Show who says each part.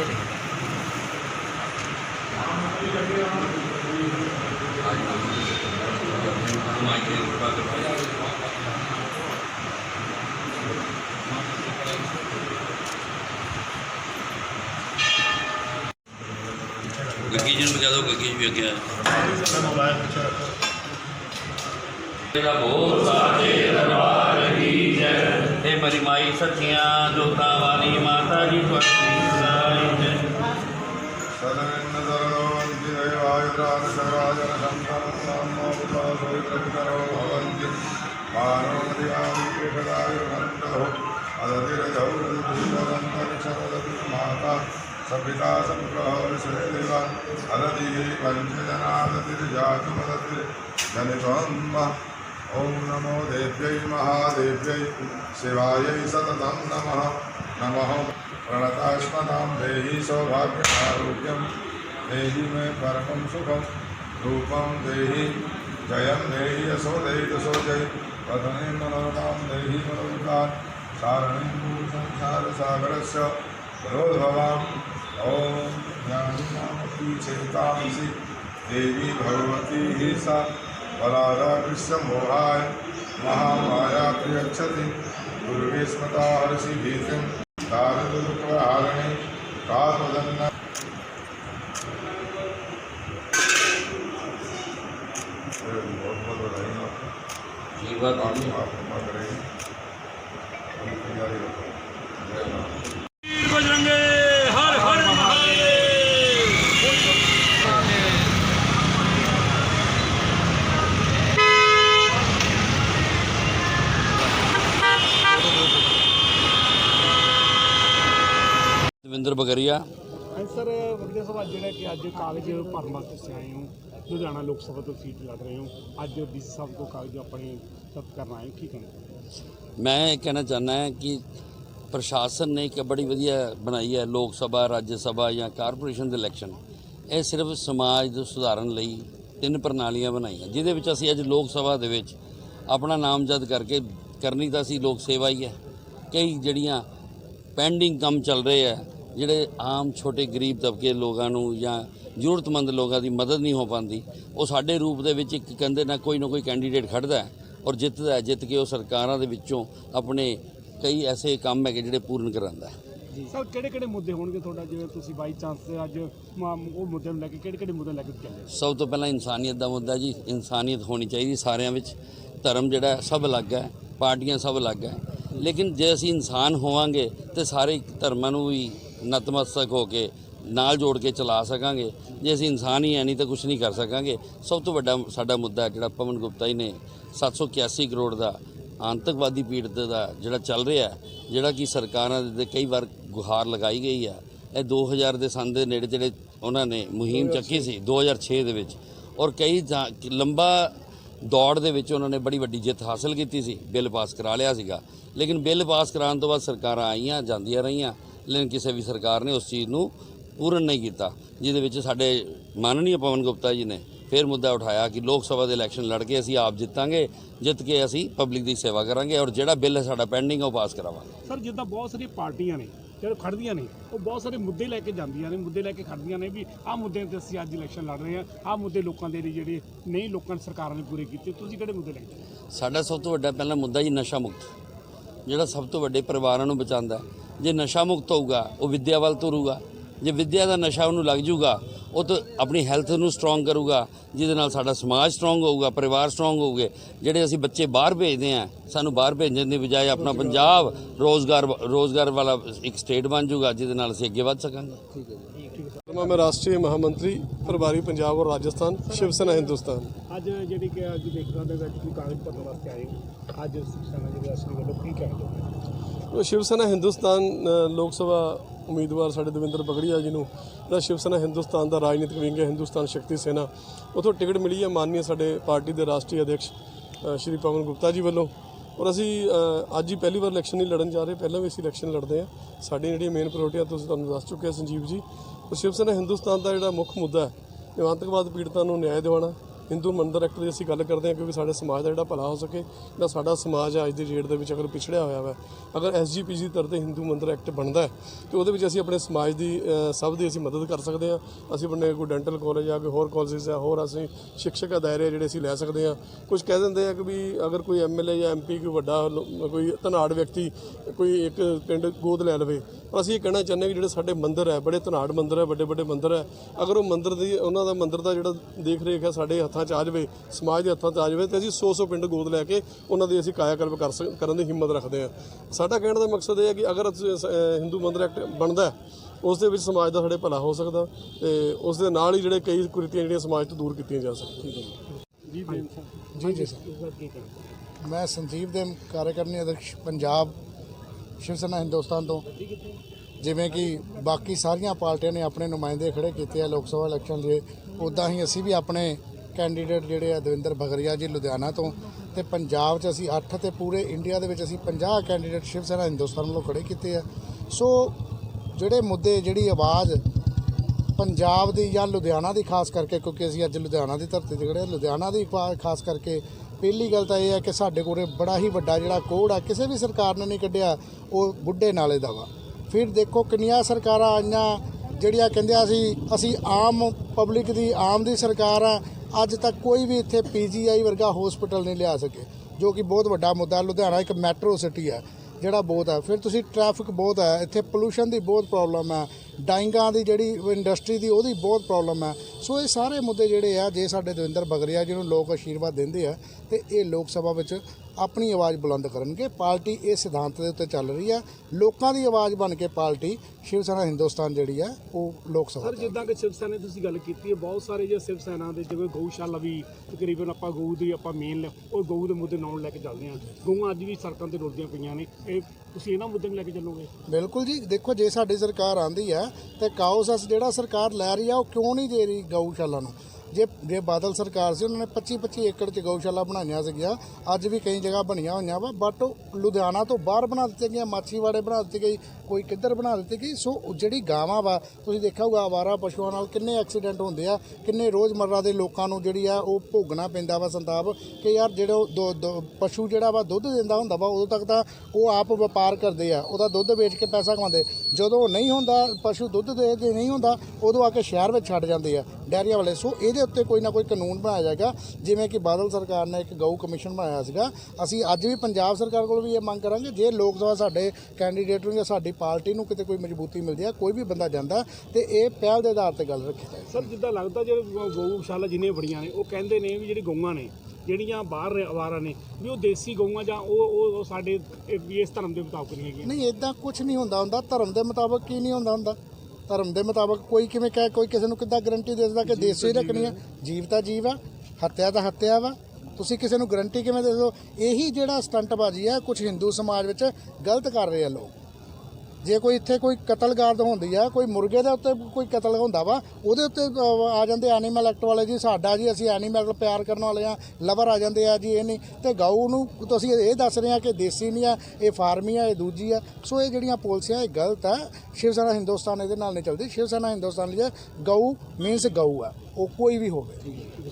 Speaker 1: ਪਿੱਛੇ ਰਹੇ
Speaker 2: ਗੱਗੀ ਜੀ ਨੂੰ ਬਜਾ ਦਿਓ ਗੱਗੀ ਜੀ ਵੀ ਅੱਗੇ ਆ ਤੇਰਾ ਬੋਲ ਸਾਚੇ ਦਰਬਾਰ ਕੀ ਜੈ। हे ਮਰੀ ਮਾਈ ਸਖੀਆਂ ਜੋਤਾਂ ਵਾਲੀ ਮਾਤਾ ਜੀ ਤੁਹਾਡੀ
Speaker 3: सविता संप्रहर श्रेदेवा हरति पञ्चजनादतिर्जातुमदति जनित्वम् ॐ नमो देव्यै महादेव्यै शिवायै सततं नमः। नमः। प्रणतास्मदां देहि सौभाग्यमारोग्यं देहि मे परमं सुखं, रूपं देहि जयं देहि यशो देहि दशो जय। वदने मनोरमां देहि मनोरुतान् सारणीं संसारसागरस्य रोद्भवाम् ॐ ज्ञानिनामपि चेतांसि। देवी भगवती हि सा। वराधाकृष्यमोहाय महामाया प्रियच्छति दुर्गे हर्षि भीतिं। दारिद्र्यहारिणि कात्मदन्न
Speaker 2: ਹਰ ਮਹਾਦੇਵ ਦਵਿੰਦਰ ਬਗਰੀਆ।
Speaker 4: ਸਰ ਵਧੀਆ ਸਵਾਲ ਜਿਹੜਾ ਕਿ ਅੱਜ ਕਾਗਜ਼ ਭਰਨ ਤੁਸੀਂ ਆਏ ਹੋ। ਲੁਧਿਆਣਾ ਲੋਕ ਸਭਾ ਤੋਂ ਸੀਟ ਲੜ ਰਹੇ ਹੋ। ਅੱਜ ਡੀਸੀ ਸਾਹਿਬ ਕੋ ਕਾਗਜ਼ ਆਪਣੇ ਜ਼ਬਤ ਕਰਨ ਆਏ ਕੀ ਕਹਿਣਾ
Speaker 2: ਮੈਂ ਇਹ ਕਹਿਣਾ ਚਾਹੁੰਦਾ ਹਾਂ ਕਿ ਪ੍ਰਸ਼ਾਸਨ ਨੇ ਇੱਕ ਬੜੀ ਵਧੀਆ ਬਣਾਈ ਹੈ, ਲੋਕ ਸਭਾ, ਰਾਜ ਸਭਾ ਜਾਂ ਕਾਰਪੋਰੇਸ਼ਨ ਦੇ ਇਲੈਕਸ਼ਨ। ਇਹ ਸਿਰਫ ਸਮਾਜ ਨੂੰ ਸੁਧਾਰਨ ਲਈ ਤਿੰਨ ਪ੍ਰਣਾਲੀਆਂ ਬਣਾਈਆਂ, ਜਿਹਦੇ ਵਿੱਚ ਅਸੀਂ ਅੱਜ ਲੋਕ ਸਭਾ ਦੇ ਵਿੱਚ ਆਪਣਾ ਨਾਮਜ਼ਦ ਕਰਕੇ ਕਰਨੀ ਤਾਂ ਅਸੀਂ ਲੋਕ ਸੇਵਾ ਹੀ ਹੈ। ਕਈ ਜਿਹੜੀਆਂ ਪੈਂਡਿੰਗ ਕੰਮ ਚੱਲ ਰਹੇ ਆ ਜਿਹੜੇ ਆਮ ਛੋਟੇ ਗਰੀਬ ਤਬਕੇ ਲੋਕਾਂ ਨੂੰ ਜਾਂ ਜ਼ਰੂਰਤਮੰਦ ਲੋਕਾਂ ਦੀ ਮਦਦ ਨਹੀਂ ਹੋ ਪਾਉਂਦੀ ਉਹ ਸਾਡੇ ਰੂਪ ਦੇ ਵਿੱਚ ਇੱਕ ਕਹਿੰਦੇ ਨਾ ਕੋਈ ਨਾ ਕੋਈ ਕੈਂਡੀਡੇਟ ਖੜਦਾ ਹੈ ਔਰ ਜਿੱਤਦਾ ਹੈ ਜਿੱਤ ਕੇ ਉਹ ਸਰਕਾਰਾਂ ਦੇ ਵਿੱਚੋਂ ਆਪਣੇ ਕਈ ਐਸੇ ਕੰਮ ਹੈਗੇ ਜਿਹੜੇ ਪੂਰਨ ਕਰਾਂਦਾ ਹੈ।
Speaker 4: ਸਰ ਕਿਹੜੇ ਕਿਹੜੇ ਮੁੱਦੇ ਹੋਣਗੇ ਤੁਹਾਡਾ? ਜਿਵੇਂ ਤੁਸੀਂ ਬਾਈ ਚਾਂਸ ਅੱਜ ਉਹ ਮੁੱਦੇ ਨੂੰ ਲੈ ਕੇ ਕਿਹੜੇ ਕਿਹੜੇ ਮੁੱਦੇ ਲੈ ਕੇ ਚੱਲੇ?
Speaker 2: ਸਭ ਤੋਂ ਪਹਿਲਾਂ ਇਨਸਾਨੀਅਤ ਦਾ ਮੁੱਦਾ ਜੀ। ਇਨਸਾਨੀਅਤ ਹੋਣੀ ਚਾਹੀਦੀ ਸਾਰਿਆਂ ਵਿੱਚ। ਧਰਮ ਜਿਹੜਾ ਸਭ ਅਲੱਗ ਹੈ। ਪਾਰਟੀਆਂ ਸਭ ਅਲੱਗ ਹੈ। ਲੇਕਿਨ ਜੇ ਅਸੀਂ ਇਨਸਾਨ ਹੋਵਾਂਗੇ ਤੇ ਸਾਰੇ ਧਰਮਾਂ ਨੂੰ ਵੀ ਨਤਮਸਤਕ ਹੋ ਕੇ ਨਾਲ ਜੋੜ ਕੇ ਚਲਾ ਸਕਾਂਗੇ। ਜੇ ਅਸੀਂ ਇਨਸਾਨ ਹੀ ਹੈ ਨਹੀਂ ਤਾਂ ਕੁਝ ਨਹੀਂ ਕਰ ਸਕਾਂਗੇ। ਸਭ ਤੋਂ ਵੱਡਾ ਸਾਡਾ ਮੁੱਦਾ ਹੈ ਜਿਹੜਾ ਪਵਨ ਗੁਪਤਾ ਜੀ ਨੇ 781 ਕਰੋੜ ਦਾ ਆਤੰਕਵਾਦੀ ਪੀੜਤ ਦਾ ਜਿਹੜਾ ਚੱਲ ਰਿਹਾ ਹੈ, ਜਿਹੜਾ ਕਿ ਸਰਕਾਰਾਂ ਦੇ ਕਈ ਵਾਰ ਗੁਹਾਰ ਲਗਾਈ ਗਈ ਹੈ। ਇਹ 2000 ਦੇ ਸੰਨ ਦੇ ਨੇੜੇ ਜਿਹੜੇ ਉਹਨਾਂ ਨੇ ਮੁਹਿੰਮ ਚੱਕੀ ਸੀ 2006 ਦੇ ਵਿੱਚ। ਔਰ ਕਈ ਲੰਬਾ ਦੌੜ ਦੇ ਵਿੱਚ ਉਹਨਾਂ ਨੇ ਬੜੀ ਵੱਡੀ ਜਿੱਤ ਹਾਸਲ ਕੀਤੀ ਸੀ। ਬਿੱਲ ਪਾਸ ਕਰਾ ਲਿਆ ਸੀਗਾ। ਲੇਕਿਨ ਬਿੱਲ ਪਾਸ ਕਰਾਉਣ ਤੋਂ ਬਾਅਦ ਸਰਕਾਰਾਂ ਆਈਆਂ ਜਾਂਦੀਆਂ ਰਹੀਆਂ। ਲੇਕਿਨ ਕਿਸੇ ਵੀ ਸਰਕਾਰ ਨੇ ਉਸ ਚੀਜ਼ ਨੂੰ ਪੂਰਨ ਨਹੀਂ ਕੀਤਾ ਜਿਹਦੇ ਵਿੱਚ ਸਾਡੇ ਮਾਨਨੀय ਪਵਨ ਗੁਪਤਾ ਜੀ ਨੇ ਫਿਰ ਮੁੱਦਾ ਉਠਾਇਆ ਕਿ ਲੋਕ ਸਭਾ ਦੇ ਇਲੈਕਸ਼ਨ ਲੜ ਕੇ ਅਸੀਂ ਆਪ ਜਿੱਤਾਂਗੇ ਜਿੱਤ ਕੇ ਅਸੀਂ ਪਬਲਿਕ ਦੀ ਸੇਵਾ ਕਰਾਂਗੇ ਔਰ ਜਿਹੜਾ ਬਿੱਲ ਹੈ ਸਾਡਾ ਪੈਂਡਿੰਗ ਉਹ ਪਾਸ ਕਰਾਵਾਂਗੇ
Speaker 4: ਸਰ ਜਿੱਦਾਂ ਬਹੁਤ ਸਾਰੀਆਂ ਪਾਰਟੀਆਂ ਨੇ ਜਿਹੜੇ ਖੜਦੀਆਂ ਨੇ ਉਹ ਬਹੁਤ ਸਾਰੇ ਮੁੱਦੇ ਲੈ ਕੇ ਜਾਂਦੀਆਂ ਨੇ ਮੁੱਦੇ ਲੈ ਕੇ ਖੜਦੀਆਂ ਨੇ ਵੀ ਆਹ ਮੁੱਦਿਆਂ ਤੇ ਅਸੀਂ ਅੱਜ ਇਲੈਕਸ਼ਨ ਲੜ ਰਹੇ ਹਾਂ ਆਹ ਮੁੱਦੇ ਲੋਕਾਂ ਦੇ ਲਈ ਜਿਹੜੇ ਨਹੀਂ ਲੋਕਾਂ ਨੇ ਸਰਕਾਰਾਂ ਨੇ ਪੂਰੇ ਕੀਤੇ ਤੁਸੀਂ ਕਿਹੜੇ ਮੁੱਦੇ ਲੈ ਕੇ?
Speaker 2: ਸਾਡਾ ਸਭ ਤੋਂ ਵੱਡਾ ਪਹਿਲਾ ਮੁੱਦਾ ਜੀ ਨਸ਼ਾ ਮੁਕਤ ਜਿਹੜਾ ਸਭ ਤੋਂ ਵੱਡੇ ਪਰਿਵਾਰਾਂ ਨੂੰ ਬਚਾਉਂਦਾ। ਜੇ ਨਸ਼ਾ ਮੁਕਤ ਹੋਊਗਾ ਉਹ ਵਿੱਦਿਆ ਵੱਲ ਤੁਰੂਗਾ। ਜੇ ਵਿੱਦਿਆ ਦਾ ਨਸ਼ਾ ਉਹਨੂੰ ਲੱਗ ਜੂਗਾ ਉਹ ਤਾਂ ਆਪਣੀ ਹੈਲਥ ਨੂੰ ਸਟਰੋਂਗ ਕਰੂਗਾ ਜਿਹਦੇ ਨਾਲ ਸਾਡਾ ਸਮਾਜ ਸਟਰੋਂਗ ਹੋਊਗਾ ਪਰਿਵਾਰ ਸਟਰੋਂਗ ਹੋਊਗੇ। ਜਿਹੜੇ ਅਸੀਂ ਬੱਚੇ ਬਾਹਰ ਭੇਜਦੇ ਆ ਸਾਨੂੰ ਬਾਹਰ ਭੇਜਣ ਦੀ ਬਜਾਏ ਆਪਣਾ ਪੰਜਾਬ ਰੋਜ਼ਗਾਰ ਰੋਜ਼ਗਾਰ ਵਾਲਾ ਇੱਕ ਸਟੇਟ ਬਣ ਜੂਗਾ ਜਿਹਦੇ ਨਾਲ ਅਸੀਂ ਅੱਗੇ ਵੱਧ ਸਕਾਂਗੇ।
Speaker 5: ਠੀਕ ਹੈ ਜੀ। ਮੈਂ ਰਾਸ਼ਟਰੀ ਮਹਾਮੰਤਰੀ ਪ੍ਰਭਾਰੀ ਪੰਜਾਬ ਔਰ ਰਾਜਸਥਾਨ ਸ਼ਿਵ ਸੈਨਾ ਹਿੰਦੁਸਤਾਨ।
Speaker 4: ਅੱਜ ਜਿਹੜੀ ਕਿ ਅੱਜ ਦੇਖਦਾ ਦੇ ਵਿੱਚ ਕਾਗਜ਼ ਪੱਤਰ ਵਾਸਤੇ ਆਏ ਅੱਜ ਸਿੱਖਿਆ ਮੰਤਰੀ ਰਾਸ਼ਟਰੀ ਵੱਲੋਂ ਕੀ ਚਾਹੁੰਦੇ ਹੋ?
Speaker 5: ਉਹ ਹਿੰਦੁਸਤਾਨ ਲੋਕ ਸਭਾ ਉਮੀਦਵਾਰ ਸਾਡੇ ਦਵਿੰਦਰ ਬਗੜੀਆ ਜੀ ਨੂੰ ਜਿਹੜਾ ਸ਼ਿਵ ਸੈਨਾ ਹਿੰਦੁਸਤਾਨ ਦਾ ਰਾਜਨੀਤਿਕ ਵਿੰਗ ਹੈ, ਹਿੰਦੁਸਤਾਨ ਸ਼ਕਤੀ ਸੈਨਾ। ਉਥੋਂ ਟਿਕਟ ਮਿਲੀ ਹੈ ਮਾਨਨੀय ਸਾਡੇ ਪਾਰਟੀ ਦੇ ਰਾਸ਼ਟਰੀ ਅਧਿਕਸ਼ ਸ਼੍ਰੀ ਪਵਨ ਗੁਪਤਾ ਜੀ ਵੱਲੋਂ। ਔਰ ਅਸੀਂ ਅੱਜ ਹੀ ਪਹਿਲੀ ਵਾਰ ਇਲੈਕਸ਼ਨ ਨਹੀਂ ਲੜਨ ਜਾ ਰਹੇ, ਪਹਿਲਾਂ ਵੀ ਅਸੀਂ ਇਲੈਕਸ਼ਨ ਲੜਦੇ ਹਾਂ। ਸਾਡੀ ਜਿਹੜੀ ਮੇਨ ਪ੍ਰਾਇੋਰਟੀਆਂ ਤੁਸੀਂ ਤੁਹਾਨੂੰ ਦੱਸ ਚੁੱਕੇ ਹਾਂ ਸੰਜੀਵ ਜੀ। ਔਰ ਸ਼ਿਵ ਸੈਨਾ ਹਿੰਦੁਸਤਾਨ ਦਾ ਜਿਹੜਾ ਮੁੱਖ ਮੁੱਦਾ ਹੈ ਇਹ ਆਤੰਕਵਾਦ ਪੀੜਤਾਂ ਨੂੰ ਨਿਆਂ ਦਿਵਾਉਣਾ ਹਿੰਦੂ ਮੰਦਰ ਐਕਟ ਦੀ ਅਸੀਂ ਗੱਲ ਕਰਦੇ ਹਾਂ ਕਿਉਂਕਿ ਸਾਡੇ ਸਮਾਜ ਦਾ ਜਿਹੜਾ ਭਲਾ ਹੋ ਸਕੇ ਜਿਹੜਾ ਸਾਡਾ ਸਮਾਜ ਅੱਜ ਦੀ ਡੇਟ ਦੇ ਵਿੱਚ ਅਗਰ ਪਿਛੜਿਆ ਹੋਇਆ ਵਾ, ਅਗਰ ਐਸਜੀਪੀਜੀ ਤਰ ਤੇ ਹਿੰਦੂ ਮੰਦਰ ਐਕਟ ਬਣਦਾ ਹੈ, ਤੇ ਉਹਦੇ ਵਿੱਚ ਅਸੀਂ ਆਪਣੇ ਸਮਾਜ ਦੀ ਸਭ ਦੀ ਅਸੀਂ ਮਦਦ ਕਰ ਸਕਦੇ ਹਾਂ। ਅਸੀਂ ਆਪਣੇ ਕੋਈ ਡੈਂਟਲ ਕਾਲਜ ਆ, ਕੋਈ ਹੋਰ ਕਾਲਜਸ ਆ, ਹੋਰ ਅਸੀਂ ਸਿੱਖਿਅਕ ਦਾਇਰੇ ਜਿਹੜੇ ਅਸੀਂ ਲੈ ਸਕਦੇ ਹਾਂ। ਕੁਝ ਕਹਿ ਦਿੰਦੇ ਆ ਕਿ ਵੀ ਅਗਰ ਕੋਈ ਐਮਐਲਏ ਜਾਂ ਐਮਪੀ ਕੋਈ ਵੱਡਾ ਲੋ- ਕੋਈ ਧਨਾੜ ਵਿਅਕਤੀ, ਕੋਈ ਇੱਕ ਪਿੰਡ ਗੋਦ ਲੈ ਲਵੇ ਪਰ ਅਸੀਂ ਇਹ ਕਹਿਣਾ ਚਾਹੁੰਦੇ ਹਾਂ ਕਿ ਜਿਹੜੇ ਸਾਡੇ ਮੰਦਿਰ ਹੈ ਬੜੇ ਧਨਾੜ ਮੰਦਿਰ ਹੈ ਵੱਡੇ ਵੱਡੇ ਮੰਦਿਰ ਹੈ ਅਗਰ ਉਹ ਮੰਦਿਰ ਦੀ ਉਹਨਾਂ ਦਾ ਮੰਦਿਰ ਦਾ ਜਿਹੜਾ ਦੇਖ ਰੇਖ ਹੈ ਸਾਡੇ ਹੱਥਾਂ 'ਚ ਆ ਜਾਵੇ ਸਮਾਜ ਦੇ ਹੱਥਾਂ 'ਚ ਆ ਜਾਵੇ ਤੇ ਅਸੀਂ 100 100 ਪਿੰਡ ਗੋਦ ਲੈ ਕੇ ਉਹਨਾਂ ਦੀ ਅਸੀਂ ਕਾਇਆਕਲਪ ਕਰ ਸਕ ਕਰਨ ਦੀ ਹਿੰਮਤ ਰੱਖਦੇ ਹਾਂ। ਸਾਡਾ ਕਹਿਣ ਦਾ ਮਕਸਦ ਇਹ ਹੈ ਕਿ ਅਗਰ ਹਿੰਦੂ ਮੰਦਿਰ ਐਕਟ ਬਣਦਾ ਹੈ, ਉਸ ਦੇ ਵਿੱਚ ਸਮਾਜ ਦਾ ਸਾਡੇ ਭਲਾ ਹੋ ਸਕਦਾ ਤੇ ਉਸ ਦੇ ਨਾਲ ਹੀ ਜਿਹੜੇ ਕਈ ਕੁਰੀਤੀਆਂ ਜਿਹੜੀਆਂ ਸਮਾਜ ਤੋਂ ਦੂਰ ਕੀਤੀਆਂ ਜਾ ਸਕਦੀਆਂ।
Speaker 4: ਜੀ।
Speaker 1: ਜੀ ਜੀ ਸਰ ਮੈਂ ਸੰਜੀਵ ਦੇ ਕਾਰਜਕਾਰਨੀ ਅਧਿਕਸ਼ ਪੰਜਾਬ ਸ਼ਿਵ ਸੈਨਾ ਹਿੰਦੁਸਤਾਨ ਤੋਂ। ਜਿਵੇਂ ਕਿ ਬਾਕੀ ਸਾਰੀਆਂ ਪਾਰਟੀਆਂ ਨੇ ਆਪਣੇ ਨੁਮਾਇੰਦੇ ਖੜੇ ਕੀਤੇ ਆ ਲੋਕ ਸਭਾ ਇਲੈਕਸ਼ਨ ਦੇ। ਉਦਾਂ ਹੀ ਅਸੀਂ ਵੀ ਆਪਣੇ ਕੈਂਡੀਡੇਟ ਜਿਹੜੇ ਆ ਦਵਿੰਦਰ ਬਗਰੀਆ ਜੀ ਲੁਧਿਆਣਾ ਤੋਂ ਤੇ ਪੰਜਾਬ 'ਚ ਅਸੀਂ 8 ਤੇ ਪੂਰੇ ਇੰਡੀਆ ਦੇ ਵਿੱਚ ਅਸੀਂ 50 ਕੈਂਡੀਡੇਟ ਸ਼ਿਵ ਸੈਨਾ ਹਿੰਦੁਸਤਾਨ ਵੱਲੋਂ ਖੜੇ ਕੀਤੇ ਆ। ਸੋ ਜਿਹੜੇ ਮੁੱਦੇ, ਜਿਹੜੀ ਆਵਾਜ਼ ਪੰਜਾਬ ਦੀ ਜਾਂ ਲੁਧਿਆਣਾ ਦੀ ਖਾਸ ਕਰਕੇ, ਕਿਉਂਕਿ ਅਸੀਂ ਅੱਜ ਲੁਧਿਆਣਾ ਦੀ ਧਰਤੀ ਤੇ ਖੜੇ ਹਾਂ ਲੁਧਿਆਣਾ ਦੀ ਖਾ- ਖਾਸ ਕਰਕੇ ਪਹਿਲੀ ਗੱਲ ਤਾਂ ਇਹ ਹੈ ਕਿ ਸਾਡੇ ਕੋਲੇ ਬੜਾ ਹੀ ਵੱਡਾ ਜਿਹੜਾ ਕੋੜ ਆ, ਕਿਸੇ ਵੀ ਸਰਕਾਰ ਨੇ ਨਹੀਂ ਕੱਢਿਆ, ਉਹ ਬੁੱਢੇ ਨਾਲੇ ਦਾ ਵਾ। ਫਿਰ ਦੇਖੋ ਕਿੰਨੀਆਂ ਸਰਕਾਰਾਂ ਆਈਆਂ, ਜਿਹੜੀਆਂ ਕਹਿੰਦੇ ਸੀ ਅਸੀਂ ਆਮ ਪਬਲਿਕ ਦੀ, ਆਮ ਦੀ ਸਰਕਾਰ ਆ, ਅੱਜ ਤੱਕ ਕੋਈ ਵੀ ਇੱਥੇ ਪੀਜੀਆਈ ਵਰਗਾ ਹਸਪੀਟਲ ਨਹੀਂ ਲਿਆ ਸਕੇ, ਜੋ ਕਿ ਬਹੁਤ ਵੱਡਾ ਮੁੱਦਾ, ਲੁਧਿਆਣਾ ਇੱਕ ਮੈਟਰੋ ਸਿਟੀ ਆ, ਜਿਹੜਾ ਬਹੁਤ ਹੈ ਫਿਰ ਤੁਸੀਂ ਟ੍ਰੈਫਿਕ ਬਹੁਤ ਹੈ ਇੱਥੇ ਪੋਲੂਸ਼ਨ ਦੀ ਬਹੁਤ ਪ੍ਰੋਬਲਮ ਹੈ ਡਾਈਂਗਾਂ ਦੀ ਜਿਹੜੀ ਇੰਡਸਟਰੀ ਦੀ ਉਹਦੀ ਬਹੁਤ ਪ੍ਰੋਬਲਮ ਹੈ। ਸੋ ਇਹ ਸਾਰੇ ਮੁੱਦੇ ਜਿਹੜੇ ਆ ਜੇ ਸਾਡੇ ਦਵਿੰਦਰ ਬਗਰੀਆ ਜਿਹਨੂੰ ਲੋਕ ਆਸ਼ੀਰਵਾਦ ਦਿੰਦੇ ਆ ਤੇ ਇਹ ਲੋਕ ਸਭਾ ਵਿੱਚ ਆਪਣੀ ਆਵਾਜ਼ ਬੁਲੰਦ ਕਰਨਗੇ। ਪਾਰਟੀ ਇਹ ਸਿਧਾਂਤ ਦੇ ਉੱਤੇ ਚੱਲ ਰਹੀ ਹੈ ਲੋਕਾਂ ਦੀ ਆਵਾਜ਼ ਬਣ ਕੇ ਪਾਰਟੀ ਸ਼ਿਵ ਸੈਨਾ ਹਿੰਦੁਸਤਾਨ ਜਿਹੜੀ ਹੈ ਉਹ ਲੋਕ ਸਭਾ
Speaker 4: ਸਰ ਜਿੱਦਾਂ ਕਿ ਸ਼ਿਵ ਸੈਨਾ ਤੁਸੀਂ ਗੱਲ ਕੀਤੀ ਹੈ ਬਹੁਤ ਸਾਰੇ ਜੇ ਸ਼ਿਵ ਸੈਨਾ ਦੇ ਜਿਵੇਂ ਗਊਸ਼ਾਲਾ ਵੀ ਤਕਰੀਬਨ ਆਪਾਂ ਗਊ ਦੀ ਆਪਾਂ ਮੇਨ ਉਹ ਗਊ ਦੇ ਮੁੱਦੇ ਨਾਲ ਲੈ ਕੇ ਚੱਲਦੇ ਹਾਂ। ਗਊਆਂ ਅੱਜ ਵੀ ਸੜਕਾਂ ਤੇ ਰੁਲਦੀਆਂ ਪਈਆਂ ਨੇ। ਇਹ ਤੁਸੀਂ ਇਹਨਾਂ ਮੁੱਦੇ ਨੂੰ ਲੈ ਕੇ ਚੱਲੋਗੇ?
Speaker 1: ਬਿਲਕੁਲ ਜੀ। ਦੇਖੋ ਜੇ ਸਾਡੀ ਸਰਕਾਰ ਆਂਦੀ ਹੈ ਤੇ ਕਾਉਸਸ ਜਿਹੜਾ ਸਰਕਾਰ ਲੈ ਰਹੀ ਆ ਉਹ ਕਿਉਂ ਨਹੀਂ ਦੇ ਰਹੀ ਗਊਸ਼ਾਲਾ ਨੂੰ? ਜੇ ਜੇ ਬਾਦਲ ਸਰਕਾਰ ਸੀ, ਉਹਨਾਂ ਨੇ 25 25 ਏਕੜ 'ਚ ਗਊਸ਼ਾਲਾ ਬਣਾਈਆਂ ਸੀਗੀਆਂ। ਅੱਜ ਵੀ ਕਈ ਜਗ੍ਹਾ ਬਣੀਆਂ ਹੋਈਆਂ ਵਾ ਬਟ ਉਹ ਲੁਧਿਆਣਾ ਤੋਂ ਬਾਹਰ ਬਣਾ ਦਿੱਤੀਆਂ ਗਈਆਂ, ਮਾਛੀਵਾੜੇ ਬਣਾ ਦਿੱਤੇ ਗਈ, ਕੋਈ ਕਿੱਧਰ ਬਣਾ ਦਿੱਤੀ ਗਈ। ਸੋ ਜਿਹੜੀ ਗਾਵਾਂ ਵਾ, ਤੁਸੀਂ ਦੇਖਿਆ ਹੋਊਗਾ, ਆਵਾਰਾ ਪਸ਼ੂਆਂ ਨਾਲ ਕਿੰਨੇ ਐਕਸੀਡੈਂਟ ਹੁੰਦੇ ਆ, ਕਿੰਨੇ ਰੋਜ਼ਮਰਰਾ ਦੇ ਲੋਕਾਂ ਨੂੰ ਜਿਹੜੀ ਆ, ਉਹ ਭੋਗਣਾ ਪੈਂਦਾ ਵਾ ਸੰਤਾਪ, ਕਿ ਯਾਰ ਜਿਹੜਾ ਉਹ ਦੁ- ਪਸ਼ੂ ਜਿਹੜਾ ਵਾ, ਦੁੱਧ ਦਿੰਦਾ ਹੁੰਦਾ ਵਾ, ਉਦੋਂ ਤੱਕ ਤਾਂ ਉਹ ਆਪ ਵਪਾਰ ਕਰਦੇ ਆ, ਉਹਦਾ ਦੁੱਧ ਵੇਚ ਕੇ ਪੈਸਾ ਕਮਾਉਂਦੇ। ਜਦੋਂ ਨਹੀਂ ਹੁੰਦਾ, ਪਸ਼ੂ ਦੁੱਧ ਦੇ ਦੇ ਨਹੀਂ ਹੁੰਦਾ, ਉਦੋਂ ਆ ਕੇ ਸ਼ਹਿਰ ਵਿੱਚ ਛੱਡ ਜਾਂਦੇ ਆ, ਡੈਰੀਆਂ ਵਾਲੇ। ਸੋ ਇਹਦੇ ਉੱਤੇ ਕੋਈ ਨਾ ਕੋਈ ਕਾਨੂੰਨ ਬਣਾਇਆ ਜਾਏਗਾ ਜਿਵੇਂ ਕਿ ਬਾਦਲ ਸਰਕਾਰ ਨੇ ਇੱਕ ਗਊ ਕਮਿਸ਼ਨ ਬਣਾਇਆ ਸੀਗਾ। ਅਸੀਂ ਅੱਜ ਵੀ ਪੰਜਾਬ ਸਰਕਾਰ ਕੋਲ ਵੀ ਇਹ ਮੰਗ ਕਰਾਂਗੇ ਜੇ ਲੋਕ ਸਭਾ ਸਾਡੇ ਕੈਂਡੀਡੇਟ ਨੂੰ ਜਾਂ ਸਾਡੀ ਪਾਰਟੀ ਨੂੰ ਕਿਤੇ ਕੋਈ ਮਜ਼ਬੂਤੀ ਮਿਲਦੀ ਆ ਕੋਈ ਵੀ ਬੰਦਾ ਜਾਂਦਾ ਤੇ ਇਹ ਪਹਿਲ ਦੇ ਆਧਾਰ ਤੇ ਗੱਲ ਰੱਖੀ ਜਾਏ।
Speaker 4: ਸਰ ਜਿੱਦਾਂ ਲੱਗਦਾ ਜਿਹੜੇ ਗਊ- ਗਊਸ਼ਾਲਾ ਜਿੰਨੇ ਬੜੀਆਂ ਨੇ ਉਹ ਕਹਿੰਦੇ ਨੇ ਵੀ ਜਿਹੜੀ ਗਊਆਂ ਨੇ ਜਿਹੜੀਆਂ ਬਾਹਰ ਨੇ ਅਵਾਰਾ ਨੇ ਵੀ ਉਹ ਦੇਸੀ ਗਊਆਂ ਜਾਂ ਉਹ ਉਹ ਸਾਡੇ ਇਸ ਧਰਮ ਦੇ ਮੁਤਾਬਕ ਨਹੀਂ ਹੈਗੀਆਂ।
Speaker 1: ਨਹੀਂ ਇਦਾਂ ਕੁਝ ਨਹੀਂ ਹੁੰਦਾ ਹੁੰਦਾ ਧਰਮ ਦੇ ਮੁਤਾਬਕ ਕੀ ਨਹੀਂ ਹੁੰਦਾ ਹੁੰਦਾ? ਧਰਮ ਦੇ ਮੁਤਾਬਕ ਕੋਈ ਕਿਵੇਂ ਕਹੇ ਕੋਈ ਕਿਸੇ ਨੂੰ ਕਿੱਦਾਂ ਗਰੰਟੀ ਦੇ ਸਕਦਾ ਕਿ ਦੇਸੀ ਰੱਖਣੀ ਆ ਜੀਵ ਤਾਂ ਜੀਵ ਆ ਹੱਤਿਆ ਤਾਂ ਹੱਤਿਆ ਵਾ। ਤੁਸੀਂ ਕਿਸੇ ਨੂੰ ਗਰੰਟੀ ਕਿਵੇਂ ਦੇ ਦਿਓ? ਇਹੀ ਜਿਹੜਾ ਸਟੰਟਬਾਜ਼ੀ ਆ ਕੁਝ ਹਿੰਦੂ ਸਮਾਜ ਵਿੱਚ ਗਲਤ ਕਰ ਰਹੇ ਆ ਲੋਕ। ਜੇ ਕੋਈ ਇੱਥੇ ਕੋਈ ਕਤਲਗਾਰਦ ਹੁੰਦੀ ਆ, ਕੋਈ ਮੁਰਗੇ ਦੇ ਉੱਤੇ ਕੋਈ ਕਤਲ ਹੁੰਦਾ ਵਾ, ਉਹਦੇ ਉੱਤੇ ਆ ਜਾਂਦੇ ਐਨੀਮਲ ਐਕਟ ਵਾਲੇ ਜੀ, ਸਾਡਾ ਜੀ, ਅਸੀਂ ਐਨੀਮਲ ਪਿਆਰ ਕਰਨ ਵਾਲੇ ਆ ਲਵਰ ਆ ਜਾਂਦੇ ਆ ਜੀ, ਇਹ ਨਹੀਂ। ਤੇ ਗਊ ਨੂੰ ਤੁਸੀਂ ਇਹ ਦੱਸ ਰਹੇ ਆ ਕਿ ਦੇਸੀ ਨਹੀਂ ਆ, ਇਹ ਫਾਰਮੀ ਆ, ਇਹ ਦੂਜੀ ਆ। ਸੋ ਇਹ ਜਿਹੜੀਆਂ ਪਾਲਿਸੀਆਂ, ਇਹ ਗਲਤ ਆ। ਸ਼ਿਵ ਸੈਨਾ ਹਿੰਦੁਸਤਾਨ ਇਹਦੇ ਨਾਲ ਨਹੀਂ ਚੱਲਦੀ। ਸ਼ਿਵ ਸੈਨਾ ਹਿੰਦੁਸਤਾਨ ਲਈ ਗਊ ਮੀਨਸ ਗਊ ਆ, ਉਹ ਕੋਈ ਵੀ ਹੋਵੇ।